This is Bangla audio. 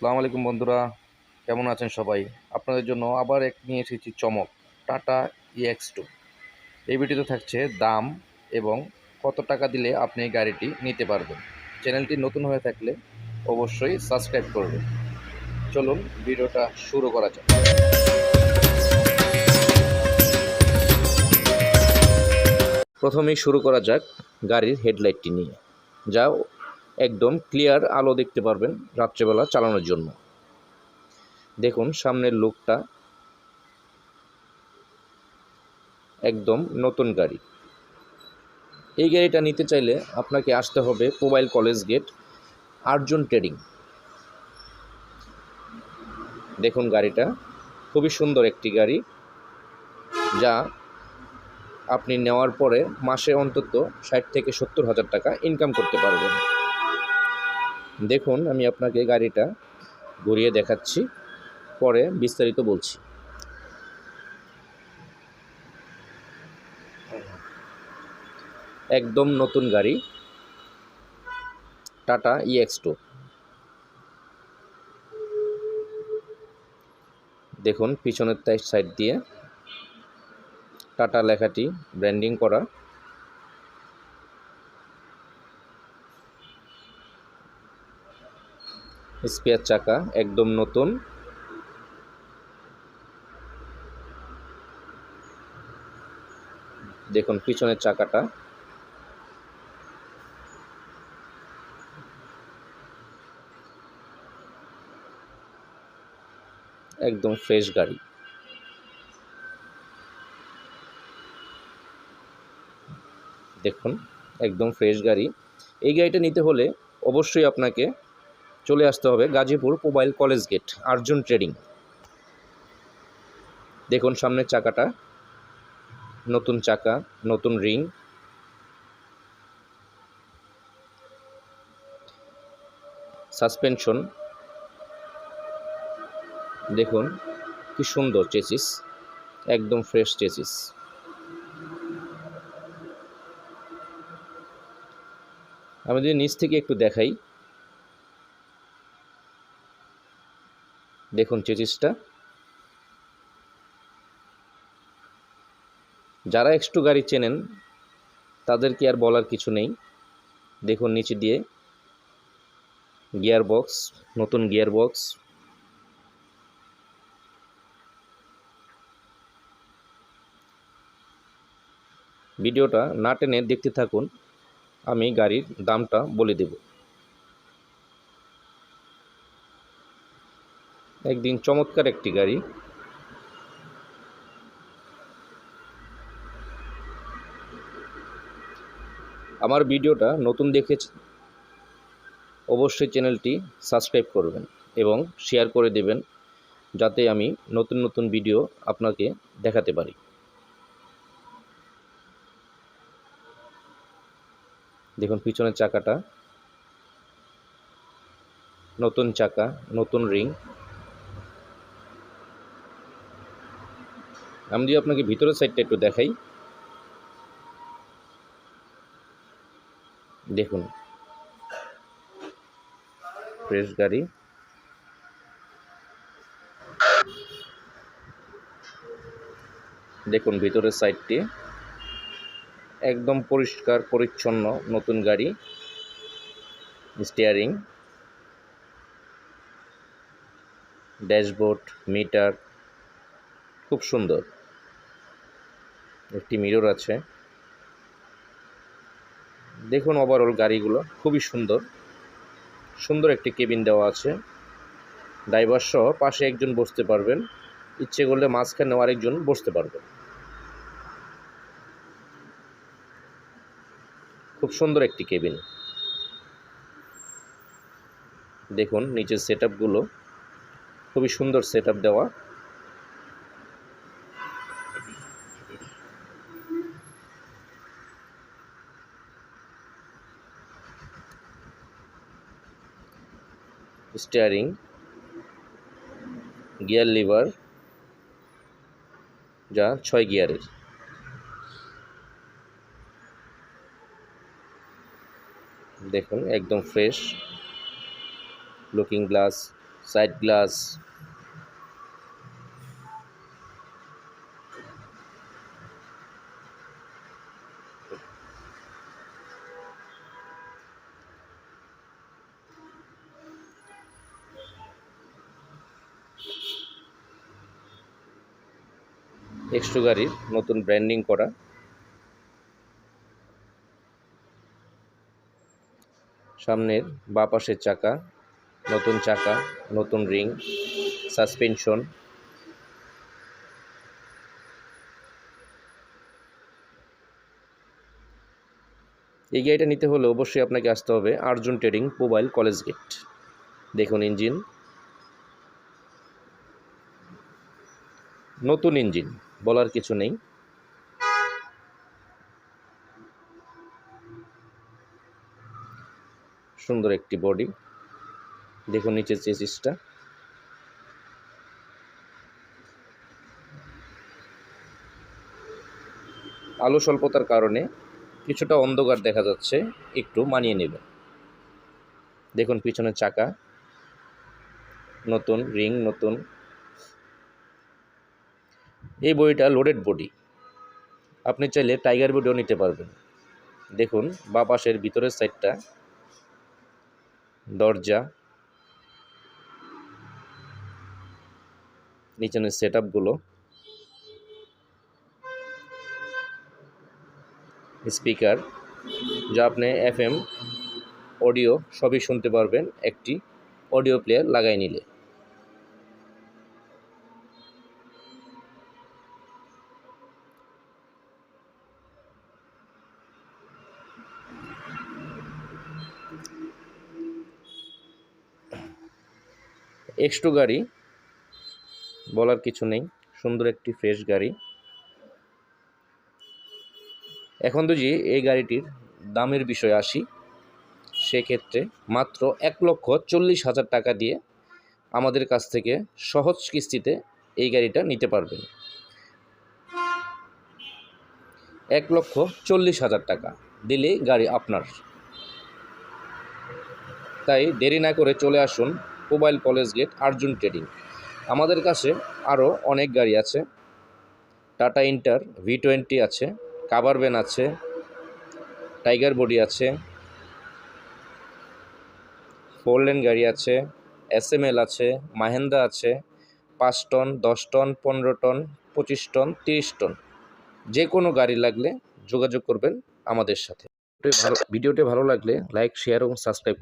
আসসালামু আলাইকুম বন্ধুরা, কেমন আছেন সবাই? আপনাদের জন্য আবার এক নিয়ে এসেছি চমক, টাটা ইএক্স টু এই ভিডিওতে থাকছে দাম এবং কত টাকা দিলে আপনি এই গাড়িটি নিতে পারবেন। চ্যানেলটি নতুন হয়ে থাকলে অবশ্যই সাবস্ক্রাইব করবেন। চলুন ভিডিওটা শুরু করা যাক। প্রথমেই শুরু করা যাক গাড়ির হেডলাইটটি নিয়ে। যা একদম ক্লিয়ার আলো দেখতে পারবেন রাত্রেবেলা চালানোর জন্য। দেখুন, সামনের লুকটা একদম নতুন গাড়ি। এই গাড়িটা নিতে চাইলে আপনাকে আসতে হবে mobile college gate Arjun trading দেখুন গাড়িটা, খুবই সুন্দর একটি গাড়ি, যা আপনি নেওয়ার পরে মাসে অন্তত ষাট থেকে সত্তর হাজার টাকা ইনকাম করতে পারবেন। দেখুন, আমি আপনাকে গাড়িটা ঘুরিয়ে দেখাচ্ছি, পরে বিস্তারিত বলছি। একদম নতুন গাড়ি, টাটা ইএক্স টু দেখুন পিছনের সাইড দিয়ে, টাটা লেখাটি ব্র্যান্ডিং করা। স্পেয়ার চাকা, একদম নতুন। দেখুন পিছনের চাকাটা। একদম ফ্রেশ গাড়ি। দেখুন, একদম ফ্রেশ গাড়ি। এই গাড়িটা নিতে হলে অবশ্যই আপনাকে চলে আসতে হবে Gazipur mobile college gate, Arjun trading. দেখুন সামনের চাকাটা। নতুন চাকা, নতুন রিং। সাসপেনশন। দেখুন কি সুন্দর চেসিস, একদম ফ্রেশ চেসিস। আমি যদি নিচ থেকে একটু দেখাই। দেখুন চেচিসটা যারা এক্সট্রু গাড়ি চেনেন তাদেরকে আর বলার কিছু নেই। দেখুন নিচে দিয়ে গিয়ার বক্স নতুন গিয়ার বক্স ভিডিওটা না টেনে দেখতে থাকুন, আমি গাড়ির দামটা বলে দেব। একদিন চমৎকার একটি গাড়ি। আমার ভিডিওটা নতুন দেখে অবশ্যই চ্যানেলটি সাবস্ক্রাইব করবেন এবং শেয়ার করে দেবেন যাতে আমি নতুন নতুন ভিডিও আপনাকে দেখাতে পারি। দেখুন পিছনের চাকাটা। নতুন চাকা, নতুন রিং। আমি যদি আপনাকে ভিতরের সাইডটা একটু দেখাই। দেখুন। ফ্রেশ গাড়ি। দেখুন ভিতরের সাইডটি। একদম পরিষ্কার, পরিচ্ছন্ন, নতুন গাড়ি। স্টিয়ারিং। Dashboard, meter. খুব সুন্দর। একটি মিরর আছে। দেখুন ওভারঅল গাড়িগুলো, খুবই সুন্দর। সুন্দর একটি কেবিন দেওয়া আছে। ড্রাইভার সহ পাশে একজন বসতে পারবেন। ইচ্ছে করলে মাঝখানেও আরেকজন বসতে পারবেন। খুব সুন্দর একটি কেবিন দেখুন, নিচের সেট খুবই সুন্দর সেট দেওয়া। স্টিয়ারিং গিয়ার লিভার যা ছয় গিয়ারের। দেখুন একদম fresh looking glass side glass এক্সট্রো গাড়ির নতুন ব্র্যান্ডিং করা। সামনের বাঁ পাশের চাকা, নতুন চাকা, নতুন রিং সাসপেনশন এই গাড়িটা নিতে হলে অবশ্যই আপনাকে আসতে হবে Arjun trading mobile college gate. দেখুন ইঞ্জিন। নতুন ইঞ্জিন। বলার কিছু নেই। সুন্দর একটি বডি। দেখুন নিচের চেসিসটা। আলো স্বল্পতার কারণে কিছুটা অন্ধকার দেখা যাচ্ছে। একটু মানিয়ে নেবেন। দেখুন পিছনের চাকা। নতুন রিং, নতুন এই বইটা লোডেড বডি আপনি চাইলে টাইগার বডিও নিতে পারবেন। দেখুন বা পাশের ভিতরের সাইডটা দরজা নিচের সেট আপগুলো স্পিকার যা আপনি এফএম অডিও সবই শুনতে পারবেন, একটি অডিও প্লেয়ার লাগাই নিলে। এক্সট্রো গাড়ি, বলার কিছু নেই, সুন্দর একটি ফ্রেশ গাড়ি। এখন যদি এই গাড়িটির দামের বিষয়ে আসি। সেক্ষেত্রে মাত্র এক লক্ষ চল্লিশ হাজার টাকা দিয়ে আমাদের কাছ থেকে সহজ কিস্তিতে এই গাড়িটা নিতে পারবেন। এক লক্ষ চল্লিশ হাজার টাকা দিলেই গাড়ি আপনার। তাই দেরি না করে চলে আসুন mobile college gate, Arjun trading. আমাদের কাছে আরও অনেক গাড়ি আছে। টাটা ইন্টার, ভি টোয়েন্টি আছে, কাভার ভ্যান আছে, টাইগার বডি আছে, ফোর লেন গাড়ি আছে, এস এম এল আছে, মাহেন্দ্রা আছে, পাঁচ টন, দশ টন, পনেরো টন, পঁচিশ টন, তিরিশ টন। যে কোনো গাড়ি লাগলে যোগাযোগ করবেন আমাদের সাথে। ভিডিওটি ভালো লাগলে লাইক, শেয়ার এবং সাবস্ক্রাইব